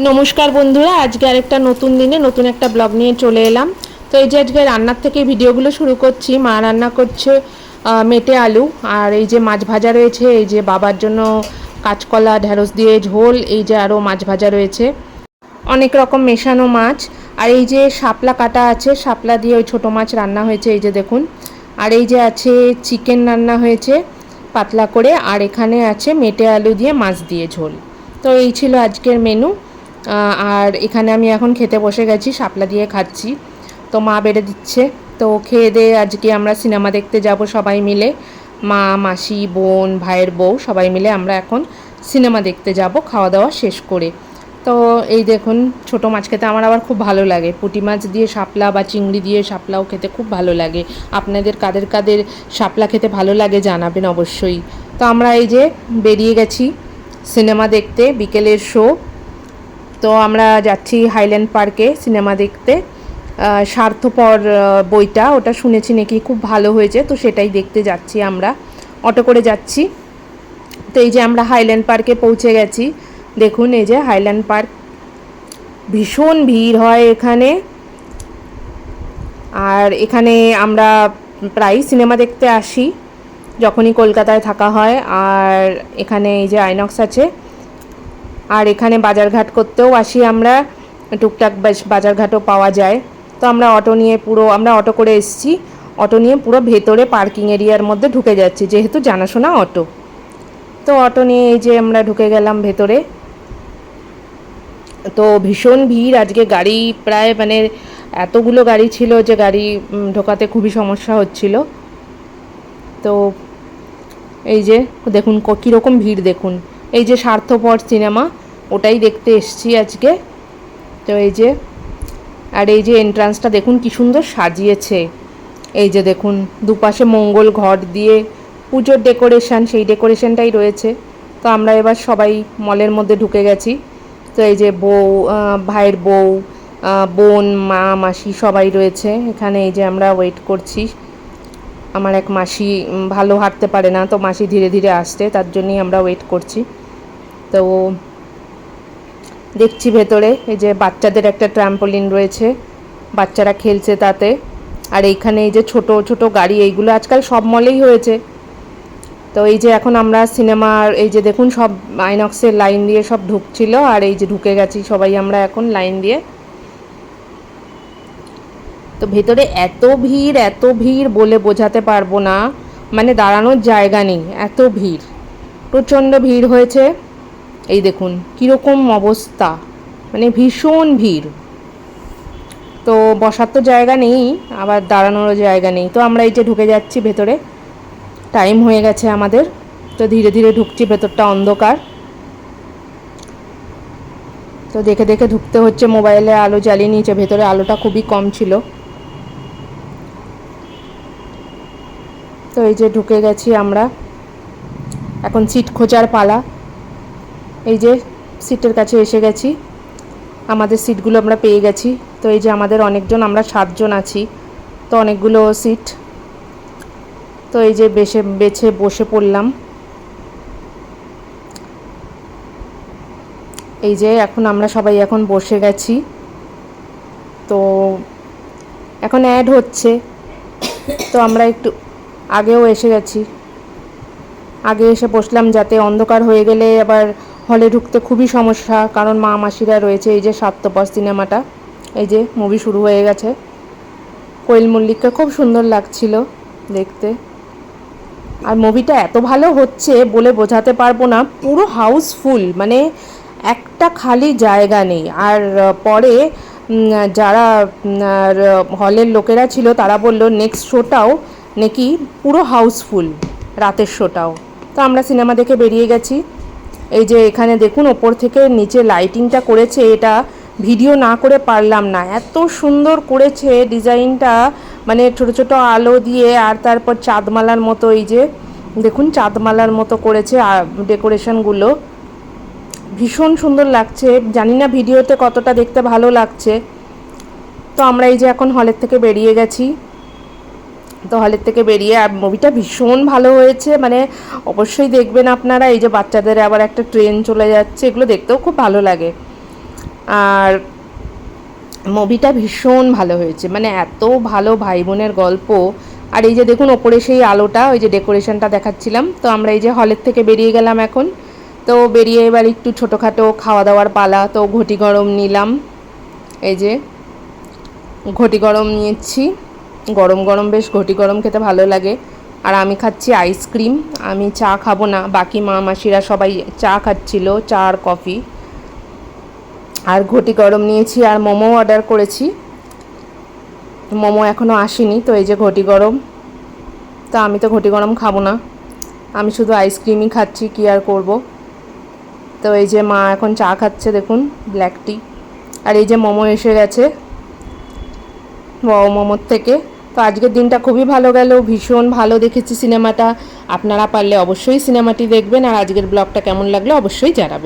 নমস্কার বন্ধুরা, আজকে আরেকটা নতুন দিনে নতুন একটা ব্লগ নিয়ে চলে এলাম। তো এই যে আজকে রান্নার থেকে ভিডিওগুলো শুরু করছি, মা রান্না করছে মেটে আলু, আর এই যে মাছ ভাজা রয়েছে, এই যে বাবার জন্য কাঁচকলা, ঢেঁড়স দিয়ে ঝোল, এই যে আরও মাছ ভাজা রয়েছে। অনেক রকম মেশানো মাছ, আর এই যে শাপলা কাটা আছে, শাপলা দিয়ে ওই ছোটো মাছ রান্না হয়েছে, এই যে দেখুন। আর এই যে আছে চিকেন রান্না হয়েছে, পাতলা করে, আর এখানে আছে মেটে আলু দিয়ে মাছ দিয়ে ঝোল। তো এই ছিল আজকের মেনু। আর এখানে আমি এখন খেতে বসে গেছি, শাপলা দিয়ে খাচ্ছি। তো মা বেড়ে দিচ্ছে। তো খেয়ে দিয়ে আজকে আমরা সিনেমা দেখতে যাব সবাই মিলে। মা, মাসি, বোন, ভাইয়ের বউ, সবাই মিলে আমরা এখন সিনেমা দেখতে যাব, খাওয়া দাওয়া শেষ করে। তো এই দেখুন, ছোটো মাছ খেতে আমার আবার খুব ভালো লাগে। পুঁটি মাছ দিয়ে শাপলা বা চিংড়ি দিয়ে শাপলাও খেতে খুব ভালো লাগে। আপনাদের কাদের কাদের শাপলা খেতে ভালো লাগে জানাবেন অবশ্যই। তো আমরা এই যে বেরিয়ে গেছি সিনেমা দেখতে, বিকেলের শো। তো আমরা যাচ্ছি হাইল্যান্ড পার্কে সিনেমা দেখতে। স্বার্থপর বইটা, ওটা শুনেছি নাকি খুব ভালো হয়েছে, তো সেটাই দেখতে যাচ্ছি আমরা। অটো করে যাচ্ছি। তো এই যে আমরা হাইল্যান্ড পার্কে পৌঁছে গেছি। দেখুন, এই যে হাইল্যান্ড পার্ক ভীষণ ভিড় হয় এখানে। আর এখানে আমরা প্রায় সিনেমা দেখতে আসি, যখনই কলকাতায় থাকা হয়। আর এখানে এই যে আইনক্স আছে আর এখানে বাজারঘাট করতেও আসি আমরা। টুকটাক বেশ বাজারঘাটও পাওয়া যায়। তো আমরা অটো নিয়ে পুরো, আমরা অটো করে এসেছি। অটো নিয়ে পুরো ভেতরে পার্কিং এরিয়ার মধ্যে ঢুকে যাচ্ছি, যেহেতু জানাশোনা অটো। তো অটো নিয়ে এই যে আমরা ঢুকে গেলাম ভেতরে। তো ভীষণ ভিড়। আজকে গাড়ি প্রায় মানে এতগুলো গাড়ি ছিল যে গাড়ি ঢোকাতে খুবই সমস্যা হচ্ছিল। তো এই যে দেখুন কীরকম ভিড় দেখুন। এই যে স্বার্থপর সিনেমা, ওটাই দেখতে এসছি আজকে। তো এই যে, আর এই যে এন্ট্রান্সটা দেখুন কি সুন্দর সাজিয়েছে। এই যে দেখুন, দুপাশে মঙ্গল ঘট দিয়ে পুজোর ডেকোরেশন সেই ডেকোরেশনটাই রয়েছে। তো আমরা এবার সবাই মলের মধ্যে ঢুকে গেছি। তো এই যে বউ ভাইয়ের বউ বোন, মা, মাসি সবাই রয়েছে। এখানে এই যে আমরা ওয়েট করছি। আমার এক মাসি ভালো হাঁটতে পারে না, তো মাসি ধীরে ধীরে আসছে, তার জন্যই আমরা ওয়েট করছি। তো দেখছি ভেতরে এই যে বাচ্চাদের একটা ট্র্যাম্পোলিন রয়েছে, বাচ্চারা খেলছে তাতে। আর এইখানে এই যে ছোট ছোট গাড়ি, এইগুলো আজকাল সব মলেই হয়েছে। তো এই যে এখন আমরা সিনেমার, এই যে দেখুন সব আইনক্সের লাইন দিয়ে সব ঢুকছিল, আর এই যে ঢুকে গেছি সবাই আমরা এখন লাইন দিয়ে। তো ভেতরে এত ভিড় এত ভিড় বলে বোঝাতে পারব না। মানে দাঁড়ানোর জায়গা নেই, এত ভিড়। প্রচণ্ড ভিড় হয়েছে। এই দেখুন, কীরকম অবস্থা। মানে ভীষণ ভিড়। তো বসার তো জায়গা নেই, আবার দাঁড়ানোরও জায়গা নেই। তো আমরা এই যে ঢুকে যাচ্ছি ভেতরে, টাইম হয়ে গেছে আমাদের। তো ধীরে ধীরে ঢুকছি, ভেতরটা অন্ধকার। তো দেখে দেখে ঢুকতে হচ্ছে, মোবাইলে আলো জ্বালিয়ে নিয়েছে, ভেতরে আলোটা খুবই কম ছিল। তো এই যে ঢুকে গেছি আমরা। এখন সিট খোঁজার পালা। এই যে সিটের কাছে এসে গেছি। আমাদের সিটগুলো আমরা পেয়ে গেছি। তো এই যে আমাদের অনেকজন, আমরা সাতজন আছি। তো অনেকগুলো সিট। তো এই যে বেছে বেছে বসে পড়লাম। এই যে এখন আমরা সবাই এখন বসে গেছি। তো এখন অ্যাড হচ্ছে। তো আমরা একটু আগেও এসে গেছি। আগে এসে বসলাম যাতে অন্ধকার হয়ে গেলে আবার হলে ঢুকতে খুবই সমস্যা, কারণ মা মাসিরা রয়েছে এই যে সাতপর সিনেমাটা, এই যে মুভি শুরু হয়ে গেছে। কোয়েল মল্লিককে খুব সুন্দর লাগছিল দেখতে। আর মুভিটা এত ভালো হচ্ছে বলে বোঝাতে পারব না, পুরো হাউসফুল মানে একটা খালি জায়গা নেই। আর পরে যারা হলের লোকেরা ছিল, তারা বলল নেক্সট শোটাও নাকি পুরো হাউসফুল রাতের শোটাও তো আমরা সিনেমা দেখে বেরিয়ে গেছি। এই যে এখানে দেখুন, ওপর থেকে নিচে লাইটিংটা করেছে, এটা ভিডিও না করে পারলাম না। এত সুন্দর করেছে ডিজাইনটা মানে ছোট ছোট আলো দিয়ে, আর তারপর চাঁদমালার মতো এই যে, দেখুন চাঁদমালার মতো করেছে ডেকোরেশনগুলো ভীষণ সুন্দর লাগছে, জানি না ভিডিওতে কতটা দেখতে ভালো লাগছে। তো আমরা এই যে এখন হলের থেকে বেরিয়ে গেছি। তো হলের থেকে বেরিয়ে, আর মুভিটা ভীষণ ভালো হয়েছে। মানে অবশ্যই দেখবেন আপনারা, এই যে বাচ্চাদের আবার একটা ট্রেন চলে যাচ্ছে, এগুলো দেখতেও খুব ভালো লাগে। আর মুভিটা ভীষণ ভালো হয়েছে। মানে এত ভালো ভাই বোনের গল্প। আর এই যে দেখুন, ওপরে সেই আলোটা, ওই যে ডেকোরেশনটা দেখাচ্ছিলাম। তো আমরা এই যে হলের থেকে বেরিয়ে গেলাম এখন। তো বেরিয়ে এবার একটু ছোটোখাটো খাওয়া দাওয়ার পালা, তো ঘটি গরম নিলাম। এই যে ঘটি গরম নিয়েছি। গরম গরম বেশ ঘটি গরম খেতে ভালো লাগে। আর আমি খাচ্ছি আইসক্রিম আমি চা খাব না। বাকি মা মাসিরা সবাই চা খাচ্ছিল, চা আর কফি আর ঘটি গরম নিয়েছি আর মোমো অর্ডার করেছি। মোমো এখনও আসেনি, তো এই যে ঘটি গরম। তো আমি তো ঘটি গরম খাব না। আমি শুধু আইসক্রিমই খাচ্ছি, কি আর করব? তো এই যে মা এখন চা খাচ্ছে, দেখুন ব্ল্যাক টি আর এই যে মোমো এসে গেছে। মোমোর থেকে। তো আজকের দিনটা খুবই ভালো গেল, ভীষণ ভালো দেখেছি সিনেমাটা। আপনারা পারলে অবশ্যই সিনেমাটি দেখবেন আর আজকের ব্লগটা কেমন লাগল অবশ্যই জানাবেন।